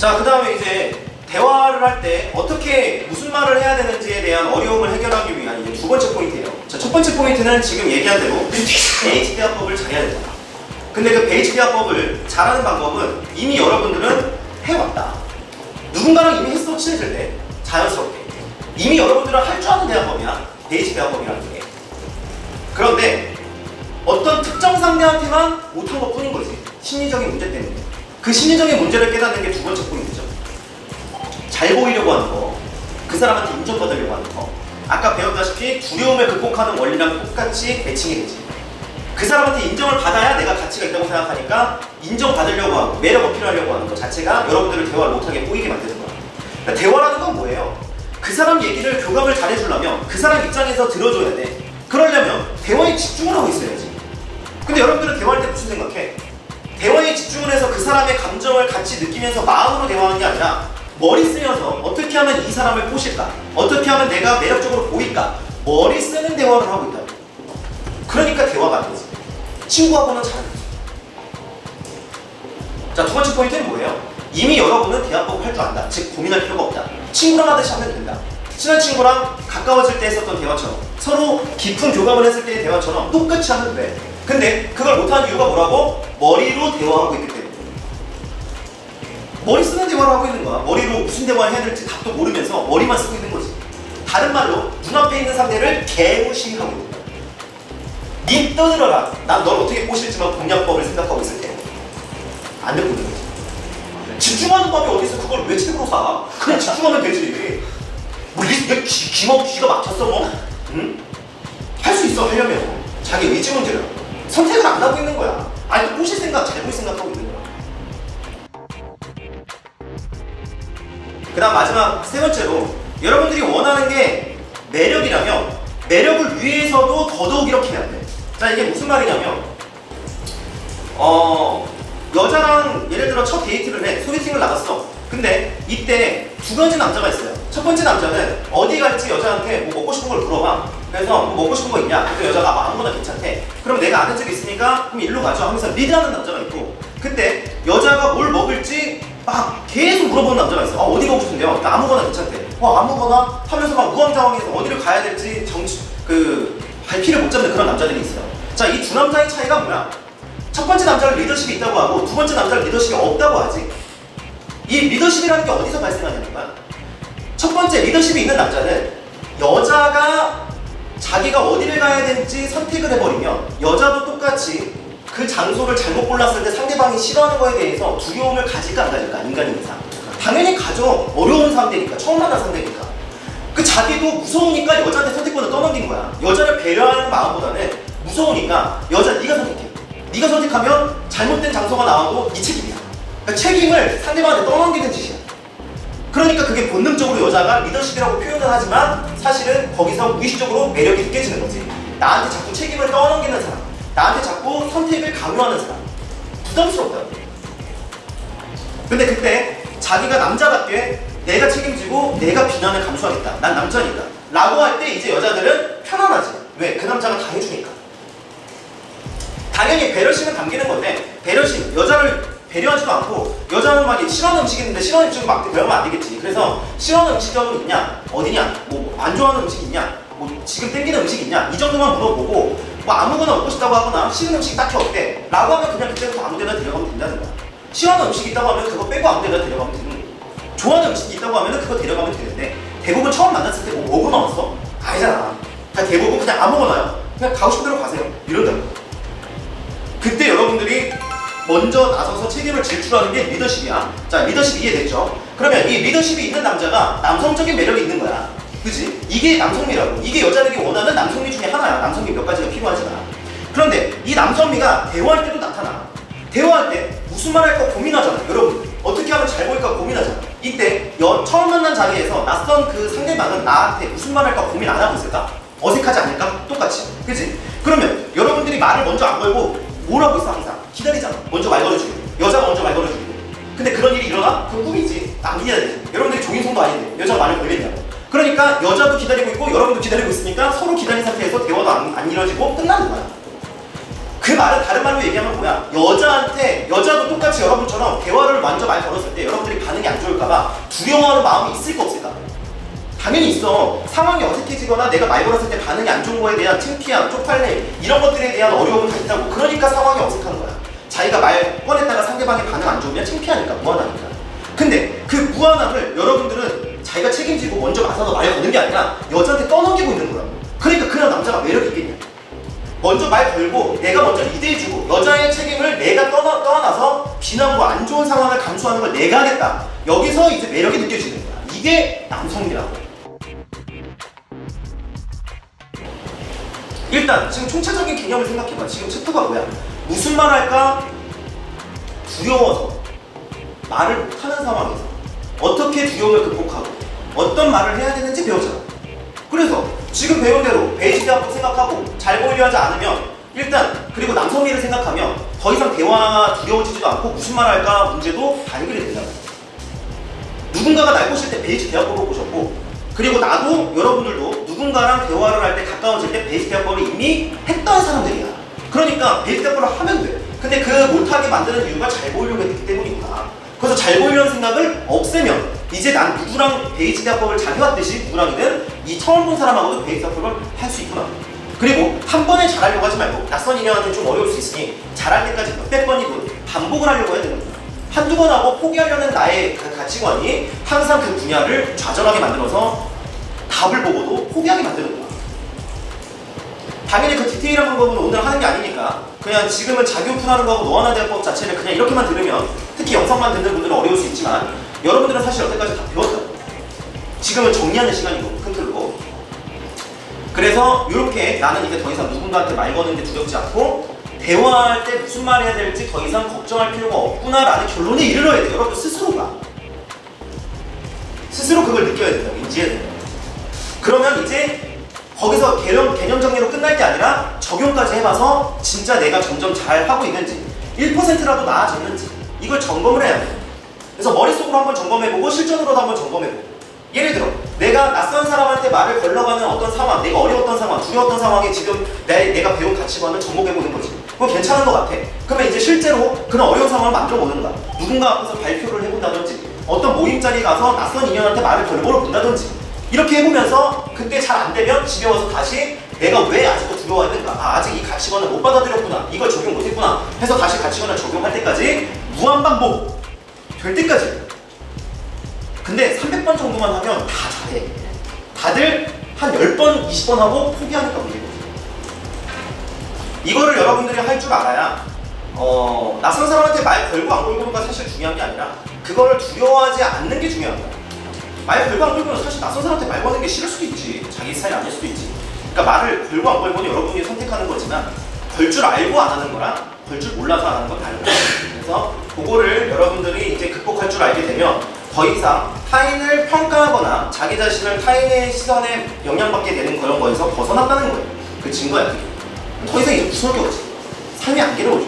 자, 그 다음에 이제 대화를 할 때 어떻게 무슨 말을 해야 되는지에 대한 어려움을 해결하기 위한 이제 두 번째 포인트예요. 자, 첫 번째 포인트는 지금 얘기한 대로 베이직 대화법을 잘해야 된다. 근데 그 베이직 대화법을 잘하는 방법은 이미 여러분들은 해왔다. 누군가랑 이미 했어 친해질 때 자연스럽게 이미 여러분들은 할 줄 아는 대화법이야. 베이직 대화법이라는 게. 그런데 어떤 특정 상대한테만 못한 것 뿐인 거지. 심리적인 문제 때문에. 그 심리적인 문제를 깨닫는 게 두 번째 포인트죠. 잘 보이려고 하는 거, 그 사람한테 인정받으려고 하는 거. 아까 배웠다시피 두려움을 극복하는 원리랑 똑같이 매칭이 되지. 그 사람한테 인정을 받아야 내가 가치가 있다고 생각하니까 인정받으려고 하고 매력 어필하려고 하는 것 자체가 여러분들을 대화를 못하게 보이게 만드는 거야. 그러니까 대화라는 건 뭐예요? 그 사람 얘기를 교감을 잘해주려면 그 사람 입장에서 들어줘야 돼. 그러려면 대화에 집중을 하고 있어야지. 근데 여러분들은 사람의 감정을 같이 느끼면서 마음으로 대화하는 게 아니라 머리 쓰면서 어떻게 하면 이 사람을 꼬실까? 어떻게 하면 내가 매력적으로 보일까? 머리 쓰는 대화를 하고 있다. 그러니까 대화가 안 되지. 친구하고는 잘안 되지. 자, 두 번째 포인트는 뭐예요? 이미 여러분은 대화법을 할 줄 안다. 즉, 고민할 필요가 없다. 친구랑 하듯이 하면 된다. 친한 친구랑 가까워질 때 했었던 대화처럼 서로 깊은 교감을 했을 때의 대화처럼 똑같이 하면 돼. 근데 그걸 못하는 이유가 뭐라고? 머리로 대화하고 있기 때문에. 머리 쓰는 대화를 하고 있는 거야. 머리로 무슨 대화를 해야 될지 답도 모르면서 머리만 쓰고 있는 거지. 다른 말로 눈앞에 있는 상대를 개무시하고. 니 떠들어라. 난 널 어떻게 꼬실지만 공략법을 생각하고 있을 때. 안 듣고 있는 거지. 집중하는 법이 어디서 그걸 왜 책으로 사? 그냥 집중하면 되지. 뭐 이게 기가 막혔어 뭐? 응? 할 수 있어 하려면 자기 의지 문제라. 선택을 안 하고 있는 거야. 아니 또 꼬실 생각 잘못 생각하고 있는 거야. 그다음 마지막 세 번째로 여러분들이 원하는 게 매력이라면 매력을 위해서도 더더욱 이렇게 해야 돼. 자 이게 무슨 말이냐면 어 여자랑 예를 들어 첫 데이트를 해 소개팅을 나갔어. 근데 이때 두 가지 남자가 있어요. 첫 번째 남자는 어디 갈지 여자한테 뭐 먹고 싶은 걸 물어봐. 그래서 뭐 먹고 싶은 거 있냐? 그 여자가 뭐 아무거나 괜찮대. 그럼 내가 아는 집이 있으니까 그럼 일로 가죠 하면서 리드하는 남자가 있고 근데 여자가 뭘 먹을지 막 계속 물어보는 남자가 있어. 아, 어디 가고 싶은데요? 아무거나 괜찮대. 어, 아무거나 하면서 막 우왕좌왕해서 어디를 가야 될지 정치 그 발피를 못 잡는 그런 남자들이 있어요. 자, 이 두 남자의 차이가 뭐야? 첫 번째 남자는 리더십이 있다고 하고 두 번째 남자는 리더십이 없다고 하지. 이 리더십이라는 게 어디서 발생하냐면 첫 번째 리더십이 있는 남자는 여자가 자기가 어디를 가야 될지 선택을 해버리면 여자도 똑같이 그 장소를 잘못 골랐을 때 상대방이 싫어하는 거에 대해서 두려움을 가질까 안 가질까 인간인 이상. 당연히 가져 어려운 상대니까 처음 만난 상대니까. 그 자기도 무서우니까 여자한테 선택권을 떠넘긴 거야. 여자를 배려하는 마음보다는 무서우니까 여자 네가 선택해. 네가 선택하면 잘못된 장소가 나와도 네 책임이야. 그러니까 책임을 상대방한테 떠넘기는 짓이야. 그러니까 그게 본능적으로 여자가 리더십이라고 표현을 하지만 사실은 거기서 무의식적으로 매력이 느껴지는 거지. 나한테 자꾸 책임을 떠넘기는 선택을 강요하는 사람, 부담스럽다. 근데 그때 자기가 남자답게 내가 책임지고 내가 비난을 감수하겠다. 난 남자니까. 라고 할 때 이제 여자들은 편안하지. 왜? 그 남자가 다 해주니까. 당연히 배려심은 담기는 건데 배려심 여자를 배려하지도 않고 여자는 막 싫어하는 음식 있는데 싫어하는 음식 막 배우면 안 되겠지 그래서 싫어하는 음식점은 있냐 어디냐 뭐 안 좋아하는 음식 있냐 뭐 지금 땡기는 음식 있냐 이 정도만 물어보고 뭐 아무거나 먹고 싶다고 하거나 싫은 음식 딱히 없대 라고 하면 그냥 그때부터 아무 데나 데려가면 된다는 거야 싫어하는 음식 있다고 하면 그거 빼고 아무 데나 데려가면 되는 거야 좋아하는 음식이 있다고 하면 그거 데려가면 되는데 대부분 처음 만났을 때뭐 뭐고 나왔어? 아니잖아 다 대부분 그냥 아무거나요 그냥 가고 싶은 대로 가세요 이런다는 거야 그때 여러분들이 먼저 나서서 책임을 질출하는 게 리더십이야. 자, 리더십 이해됐죠? 그러면 이 리더십이 있는 남자가 남성적인 매력이 있는 거야. 그지? 이게 남성미라고. 이게 여자들이 원하는 남성미 중에 하나야. 남성미 몇 가지가 필요하잖아. 그런데 이 남성미가 대화할 때도 나타나. 대화할 때 무슨 말 할까 고민하잖아. 여러분. 어떻게 하면 잘 보일까 고민하잖아. 이때 여, 처음 만난 자리에서 낯선 그 상대방은 나한테 무슨 말 할까 고민 안 하고 있을까? 어색하지 않을까? 똑같이. 그지? 그러면 여러분들이 말을 먼저 안 걸고 뭘 하고 있어 항상? 기다리잖아. 먼저 말 걸어주고. 여자가 먼저 말 걸어주고. 근데 그런 일이 일어나? 그건 꿈이지. 돼. 여 기다리고 있고 여러분도 기다리고 있으니까 서로 기다린 상태에서 대화도 안, 안 이루어지고 끝나는 거야. 그 말은 다른 말로 얘기하면 뭐야? 여자한테 여자도 똑같이 여러분처럼 대화를 먼저 말 걸었을 때 여러분들이 반응이 안 좋을까봐 두려워하는 마음이 있을까 없을까? 당연히 있어. 상황이 어색해지거나 내가 말 걸었을 때 반응이 안 좋은 거에 대한 창피함, 쪽팔림 이런 것들에 대한 어려움은 다 있다고. 그러니까 상황이 어색한 거야. 자기가 말 꺼냈다가 상대방이 반응 안 좋으면 창피하니까 무안하니까. 근데 그 무안함을 여러분들은 자기가 책임지고 먼저 나서서 말 거는 게 아니라 여자한테 떠넘기고 있는 거라고. 그러니까 그런 남자가 매력 있겠냐? 먼저 말 걸고 내가 먼저 리드해주고 여자의 책임을 내가 떠나, 떠나서 비난과 안 좋은 상황을 감수하는 걸 내가 하겠다. 여기서 이제 매력이 느껴지는 거야. 이게 남성이라고. 일단 지금 총체적인 개념을 생각해봐. 지금 챕터가 뭐야? 무슨 말 할까? 두려워서 말을 못하는 상황에서 어떻게 두려움을 극복하고 어떤 말을 해야 되는지 배우잖아. 그래서 지금 배운 대로 베이직 대학교 생각하고 잘 보이려 하지 않으면 일단 그리고 남성미를 생각하면 더 이상 대화 두려워지지도 않고 무슨 말 할까 문제도 다 해결이 된다. 누군가가 날 꼬실 때 베이직 대학법을 보셨고 그리고 나도 여러분들도 누군가랑 대화를 할 때 가까워질 때 베이직 대학법을 이미 했던 사람들이야. 그러니까 베이직 대학법을 하면 돼. 근데 그 못하게 만드는 이유가 잘 보이려고 했기 때문이구나. 그래서 잘 보이려는 생각을 없애면 이제 난 누구랑 베이직 대학법을 잘 해왔듯이 누구랑이든 이 처음 본 사람하고도 베이직 대학법을 할 수 있구나. 그리고 한 번에 잘하려고 하지 말고 낯선 인연한테 좀 어려울 수 있으니 잘할 때까지 몇백 번이고 반복을 하려고 해야 되는 거야. 한두 번 하고 포기하려는 나의 그 가치관이 항상 그 분야를 좌절하게 만들어서 답을 보고도 포기하게 만드는 거야. 당연히 그 디테일한 방법은 오늘 하는 게 아니니까 그냥 지금은 자기 오픈하는 거하고 노안화 대법 자체를 그냥 이렇게만 들으면 특히 영상만 듣는 분들은 어려울 수 있지만 여러분들은 사실 여태까지 다 배웠다. 지금은 정리하는 시간이고 큰 틀로. 그래서 이렇게 나는 이제 더 이상 누군가한테 말 거는 게 두렵지 않고 대화할 때 무슨 말 해야 될지 더 이상 걱정할 필요가 없구나라는 결론에 이르러야 돼. 여러분 스스로가. 스스로 그걸 느껴야 된다고 인지해야 된다. 그러면 이제 거기서 개념, 개념 정리로 끝날 게 아니라 적용까지 해봐서 진짜 내가 점점 잘 하고 있는지 1%라도 나아졌는지 이걸 점검을 해야 돼. 그래서 머릿속으로 한번 점검해보고 실전으로도 한번 점검해보고. 예를 들어 내가 낯선 사람한테 말을 걸러가는 어떤 상황 내가 어려웠던 상황 두려웠던 상황에 지금 내, 내가 배운 가치관을 접목해보는 거지. 그거 괜찮은 것 같아. 그러면 이제 실제로 그런 어려운 상황을 만들어보는 거야. 누군가 앞에서 발표를 해본다든지 어떤 모임 자리에 가서 낯선 인연한테 말을 걸보러 본다든지 이렇게 해보면서 그때 잘 안 되면 집에 와서 다시 내가 왜 아직도 두려워했는가? 아, 아직 이 가치관을 못 받아들였구나. 이걸 적용 못했구나 해서 다시 가치관을 적용할 때까지 무한 반복 될 때까지. 근데 300번 정도만 하면 다 잘해. 다들 한 10번, 20번 하고 포기하니까 문제거든 이거를 여러분들이 할 줄 알아야 어, 낯선 사람한테 말 걸고 안 걸고가 사실 중요한 게 아니라 그거를 두려워하지 않는 게 거야. 말 걸고 안 걸고는 사실 낯선 사람한테 말 거는 게 싫을 수도 있지. 자기 스타일 아닐 수도 있지. 그러니까 말을 걸고 안 걸고는 여러분이 선택하는 거지만 걸 줄 알고 안 하는 거랑 걸 줄 몰라서 안 하는 건 다른 거야 그래서 그거를 여러분들이 이제 극복할 줄 알게 되면 더 이상 타인을 평가하거나 자기 자신을 타인의 시선에 영향받게 되는 그런 거에서 벗어났다는 거예요. 그 증거야 그게. 더 이상 이제 무서울 게 없지. 삶이 안 괴로워져